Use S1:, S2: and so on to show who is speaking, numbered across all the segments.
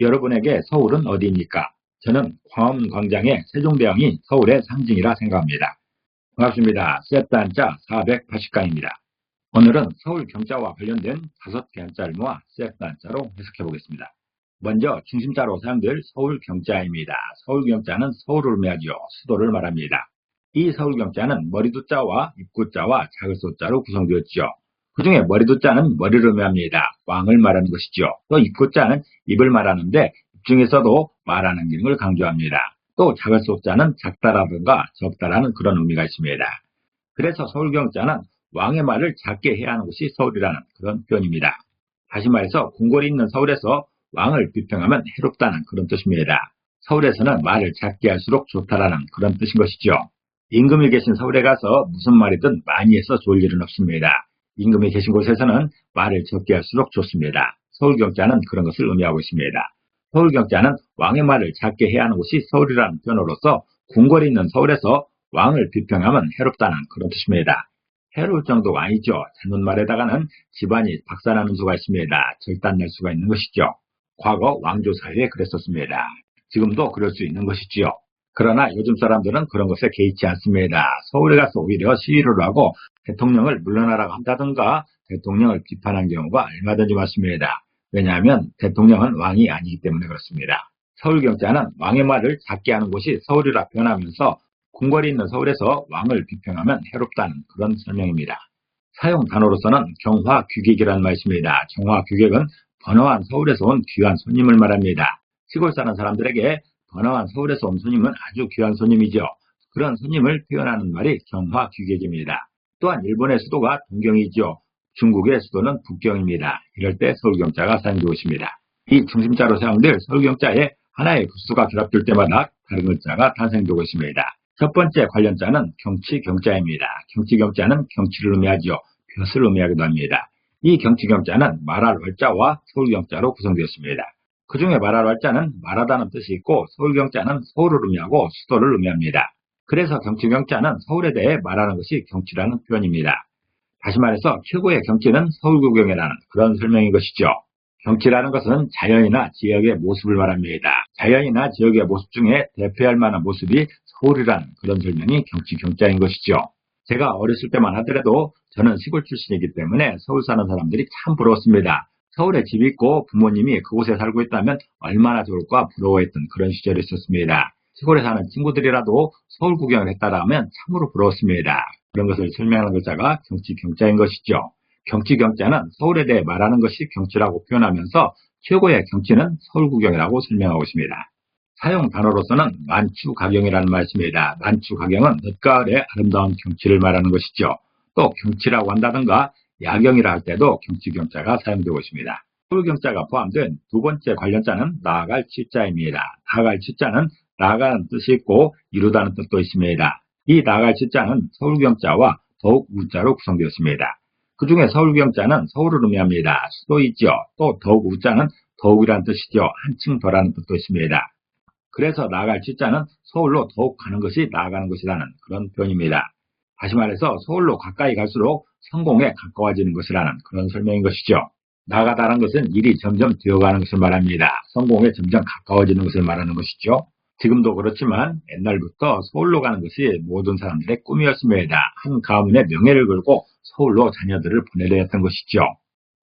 S1: 여러분에게 서울은 어디입니까? 저는 광화문 광장의 세종대왕이 서울의 상징이라 생각합니다. 반갑습니다. 셋단자 480강입니다. 오늘은 서울 경자와 관련된 다섯 개 한자를 모아 셋단자로 해석해 보겠습니다. 먼저 중심자로 사용될 서울 경자입니다. 서울 경자는 서울을 의미하죠. 수도를 말합니다. 이 서울 경자는 머리두자와 입구 자와 작을 소 자로 구성되었죠. 그 중에 머리두자는 머리를 의미합니다. 왕을 말하는 것이죠. 또 입구자는 입을 말하는데 입 중에서도 말하는 기능을 강조합니다. 또 작을소자는 작다라든가 적다라는 그런 의미가 있습니다. 그래서 서울경자는 왕의 말을 작게 해야 하는 것이 서울이라는 그런 표현입니다. 다시 말해서 궁궐이 있는 서울에서 왕을 비평하면 해롭다는 그런 뜻입니다. 서울에서는 말을 작게 할수록 좋다라는 그런 뜻인 것이죠. 임금이 계신 서울에 가서 무슨 말이든 많이 해서 좋을 일은 없습니다. 임금이 계신 곳에서는 말을 적게 할수록 좋습니다. 서울경자는 그런 것을 의미하고 있습니다. 서울경자는 왕의 말을 작게 해야 하는 곳이 서울이라는 표현으로서 궁궐이 있는 서울에서 왕을 비평하면 해롭다는 그런 뜻입니다. 해로울 정도가 아니죠. 잔논말에다가는 집안이 박살나는 수가 있습니다. 절단날 수가 있는 것이죠. 과거 왕조 사회에 그랬었습니다. 지금도 그럴 수 있는 것이지요. 그러나 요즘 사람들은 그런 것에 개의치 않습니다. 서울에 가서 오히려 시위를 하고 대통령을 물러나라고 한다든가 대통령을 비판한 경우가 얼마든지 많습니다. 왜냐하면 대통령은 왕이 아니기 때문에 그렇습니다. 서울경자는 왕의 말을 작게 하는 곳이 서울이라 표현하면서 궁궐이 있는 서울에서 왕을 비평하면 해롭다는 그런 설명입니다. 사용 단어로서는 경화규객이라는 말씀입니다. 경화규객은 번화한 서울에서 온 귀한 손님을 말합니다. 시골 사는 사람들에게 번화한 서울에서 온 손님은 아주 귀한 손님이죠. 그런 손님을 표현하는 말이 경화규객입니다. 또한 일본의 수도가 동경이죠. 중국의 수도는 북경입니다. 이럴 때 서울경자가 사용되고 있습니다. 이 중심자로 사용될 서울경자에 하나의 부수가 결합될 때마다 다른 글자가 탄생되고 있습니다. 첫 번째 관련자는 경치경자입니다. 경치경자는 경치를 의미하죠. 벼슬을 의미하기도 합니다. 이 경치경자는 말할 월자와 서울경자로 구성되었습니다. 그 중에 말할 월자는 말하다는 뜻이 있고 서울경자는 서울을 의미하고 수도를 의미합니다. 그래서 경치경자는 서울에 대해 말하는 것이 경치라는 표현입니다. 다시 말해서 최고의 경치는 서울구경이라는 그런 설명인 것이죠. 경치라는 것은 자연이나 지역의 모습을 말합니다. 자연이나 지역의 모습 중에 대표할 만한 모습이 서울이라는 그런 설명이 경치 경자인 것이죠. 제가 어렸을 때만 하더라도 저는 시골 출신이기 때문에 서울 사는 사람들이 참 부러웠습니다. 서울에 집이 있고 부모님이 그곳에 살고 있다면 얼마나 좋을까 부러워했던 그런 시절이 있었습니다. 시골에 사는 친구들이라도 서울 구경을 했다라 하면 참으로 부러웠습니다. 그런 것을 설명하는 글자가 경치 경자인 것이죠. 경치 경자는 서울에 대해 말하는 것이 경치라고 표현하면서 최고의 경치는 서울 구경이라고 설명하고 있습니다. 사용 단어로서는 만추가경이라는 말씀입니다. 만추가경은 늦가을의 아름다운 경치를 말하는 것이죠. 또 경치라고 한다든가 야경이라 할 때도 경치경자가 사용되고 있습니다. 서울경자가 포함된 두 번째 관련자는 나아갈 치자입니다. 나아갈 치자는 나아가는 뜻이 있고 이루다는 뜻도 있습니다. 이 나갈 치자는 서울경자와 더욱 우자로 구성되었습니다. 그 중에 서울경자는 서울을 의미합니다. 수도이죠. 또 더욱 우자는 더욱이라는 뜻이죠. 한층 더라는 뜻도 있습니다. 그래서 나아갈 치자는 서울로 더욱 가는 것이 나아가는 것이라는 그런 표현입니다. 다시 말해서 서울로 가까이 갈수록 성공에 가까워지는 것이라는 그런 설명인 것이죠. 나아가다는 것은 일이 점점 되어가는 것을 말합니다. 성공에 점점 가까워지는 것을 말하는 것이죠. 지금도 그렇지만 옛날부터 서울로 가는 것이 모든 사람들의 꿈이었습니다. 한 가문의 명예를 걸고 서울로 자녀들을 보내려 했던 것이죠.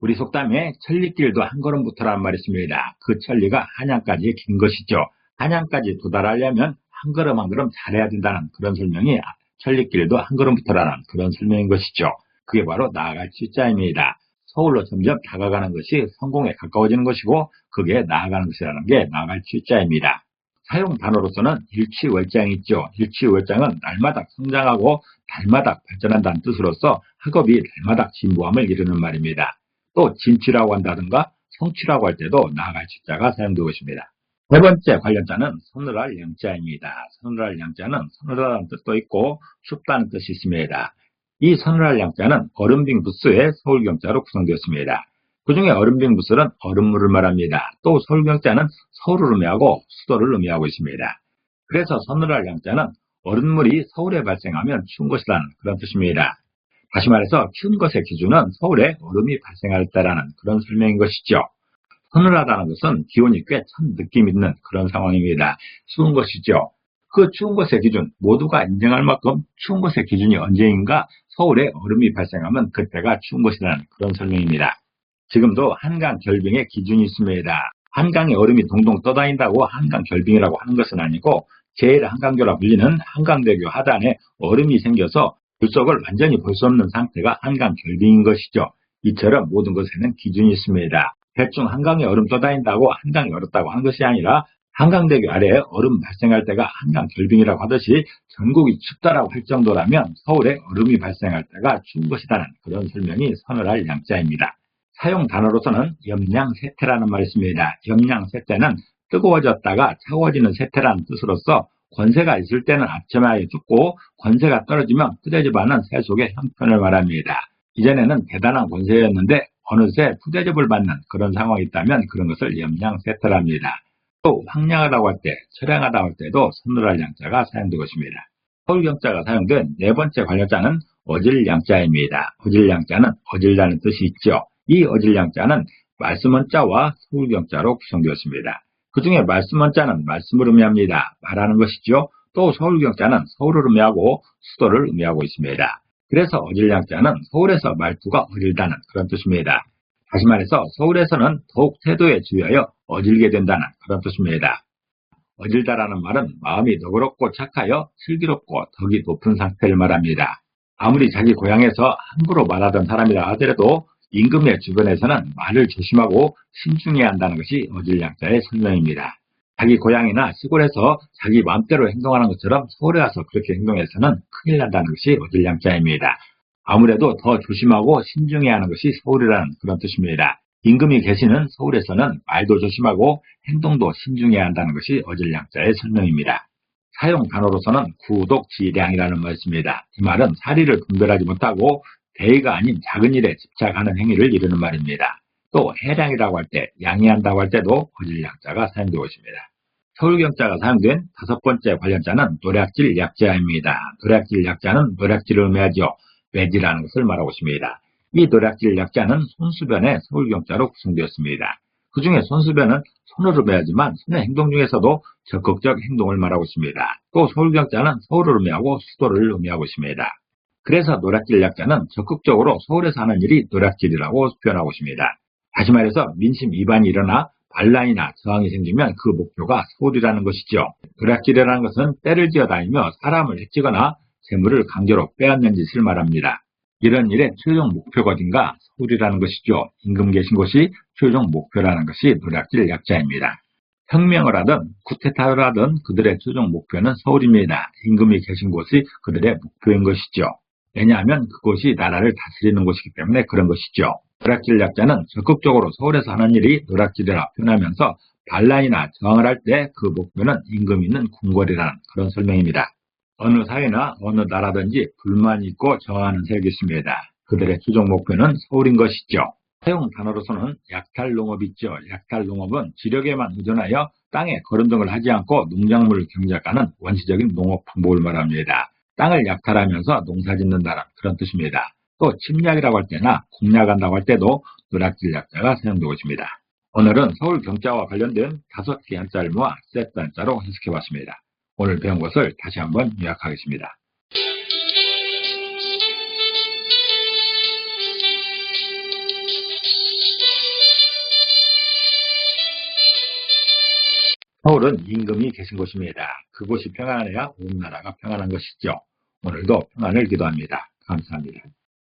S1: 우리 속담에 천리길도 한 걸음부터라는 말이 있습니다. 그 천리가 한양까지 긴 것이죠. 한양까지 도달하려면 한 걸음 한 걸음 잘해야 된다는 그런 설명이 천리길도 한 걸음부터라는 그런 설명인 것이죠. 그게 바로 나아갈 치자입니다. 서울로 점점 다가가는 것이 성공에 가까워지는 것이고 그게 나아가는 것이라는 게 나아갈 치자입니다. 사용 단어로서는 일치월장이 있죠. 일치월장은 날마다 성장하고 달마다 발전한다는 뜻으로서 학업이 날마다 진보함을 이루는 말입니다. 또 진치라고 한다든가 성취라고 할 때도 나아갈 치자가 사용되고 있습니다. 세 번째 관련자는 서늘할 양자입니다. 서늘할 양자는 서늘하다는 뜻도 있고 춥다는 뜻이 있습니다. 이 서늘할 양자는 얼음빙 부스의 서울경자로 구성되었습니다. 그 중에 얼음빙 부스는 얼음물을 말합니다. 또 서울경자는 서울을 의미하고 수도를 의미하고 있습니다. 그래서 서늘할 양자는 얼음물이 서울에 발생하면 추운 것이라는 그런 뜻입니다. 다시 말해서 추운 것의 기준은 서울에 얼음이 발생할 때라는 그런 설명인 것이죠. 서늘하다는 것은 기온이 꽤 찬 느낌 있는 그런 상황입니다. 추운 것이죠. 그 추운 것의 기준 모두가 인정할 만큼 추운 것의 기준이 언제인가 서울에 얼음이 발생하면 그때가 추운 것이라는 그런 설명입니다. 지금도 한강 결빙의 기준이 있습니다. 한강에 얼음이 동동 떠다닌다고 한강 결빙이라고 하는 것은 아니고 제일 한강교라 불리는 한강대교 하단에 얼음이 생겨서 물속을 완전히 볼 수 없는 상태가 한강 결빙인 것이죠. 이처럼 모든 것에는 기준이 있습니다. 대충 한강에 얼음 떠다닌다고 한강이 얼었다고 하는 것이 아니라 한강대교 아래에 얼음 발생할 때가 한강 결빙이라고 하듯이 전국이 춥다라고 할 정도라면 서울에 얼음이 발생할 때가 추운 것이라는 그런 설명이 서늘할 양자입니다. 사용 단어로서는 염량세태라는 말이 있습니다. 염량세태는 뜨거워졌다가 차가워지는 세태라는 뜻으로서 권세가 있을 때는 아첨하여 죽고 권세가 떨어지면 푸대접하는 세속의 형편을 말합니다. 이전에는 대단한 권세였는데 어느새 푸대접을 받는 그런 상황이 있다면 그런 것을 염량세태랍니다. 또 황량하다고 할 때, 철량하다고 할 때도 선늘할 양자가 사용되고 있습니다. 서울경자가 사용된 네 번째 관련자는 어질양자입니다. 어질양자는 어질다는 뜻이 있죠. 이 어질양자는 말씀원자와 서울경자로 구성되었습니다. 그 중에 말씀원자는 말씀을 의미합니다. 말하는 것이죠. 또 서울경자는 서울을 의미하고 수도를 의미하고 있습니다. 그래서 어질양자는 서울에서 말투가 어질다는 그런 뜻입니다. 다시 말해서 서울에서는 더욱 태도에 주의하여 어질게 된다는 그런 뜻입니다. 어질다라는 말은 마음이 너그럽고 착하여 슬기롭고 덕이 높은 상태를 말합니다. 아무리 자기 고향에서 함부로 말하던 사람이라 하더라도 임금의 주변에서는 말을 조심하고 신중해야 한다는 것이 어질양자의 설명입니다. 자기 고향이나 시골에서 자기 마음대로 행동하는 것처럼 서울에 와서 그렇게 행동해서는 큰일 난다는 것이 어질양자입니다. 아무래도 더 조심하고 신중해야 하는 것이 서울이라는 그런 뜻입니다. 임금이 계시는 서울에서는 말도 조심하고 행동도 신중해야 한다는 것이 어질양자의 설명입니다. 사용 단어로서는 구독 지량이라는 말입니다. 이 말은 사리를 분별하지 못하고 대의가 아닌 작은 일에 집착하는 행위를 이루는 말입니다. 또 해량이라고 할 때, 양해한다고 할 때도 거질약자가 사용되고 있습니다. 서울경자가 사용된 다섯 번째 관련자는 노략질 약자입니다. 노략질 약자는 노략질을 의미하죠. 외지라는 것을 말하고 있습니다. 이 노략질 약자는 손수변의 서울경자로 구성되었습니다. 그 중에 손수변은 손을 의미하지만 손의 행동 중에서도 적극적 행동을 말하고 있습니다. 또 서울경자는 서울을 의미하고 수도를 의미하고 있습니다. 그래서 노략질 약자는 적극적으로 서울에서 하는 일이 노략질이라고 표현하고 있습니다. 다시 말해서 민심 위반이 일어나 반란이나 저항이 생기면 그 목표가 서울이라는 것이죠. 노략질이라는 것은 때를 지어 다니며 사람을 해치거나 재물을 강제로 빼앗는 짓을 말합니다. 이런 일의 최종 목표가 어딘가 서울이라는 것이죠. 임금 계신 곳이 최종 목표라는 것이 노략질 약자입니다. 혁명을 하든 쿠데타를 하든 그들의 최종 목표는 서울입니다. 임금이 계신 곳이 그들의 목표인 것이죠. 왜냐하면 그곳이 나라를 다스리는 곳이기 때문에 그런 것이죠. 노략질 약자는 적극적으로 서울에서 하는 일이 노략질이라 표현하면서 반란이나 저항을 할 때 그 목표는 임금 있는 궁궐이라는 그런 설명입니다. 어느 사회나 어느 나라든지 불만이 있고 저항하는 세력이 있습니다. 그들의 최종 목표는 서울인 것이죠. 사용 단어로서는 약탈 농업 있죠. 약탈 농업은 지력에만 의존하여 땅에 거름 등을 하지 않고 농작물을 경작하는 원시적인 농업 방법을 말합니다. 땅을 약탈하면서 농사 짓는다는 그런 뜻입니다. 또 침략이라고 할 때나 공략한다고 할 때도 노략질 약자가 사용되고 있습니다. 오늘은 서울 경자와 관련된 다섯 개 한자를 모아 세트 한자로 해석해 봤습니다. 오늘 배운 것을 다시 한번 요약하겠습니다. 서울은 임금이 계신 곳입니다. 그곳이 평안해야 온 나라가 평안한 것이죠. 오늘도 평안을 기도합니다. 감사합니다.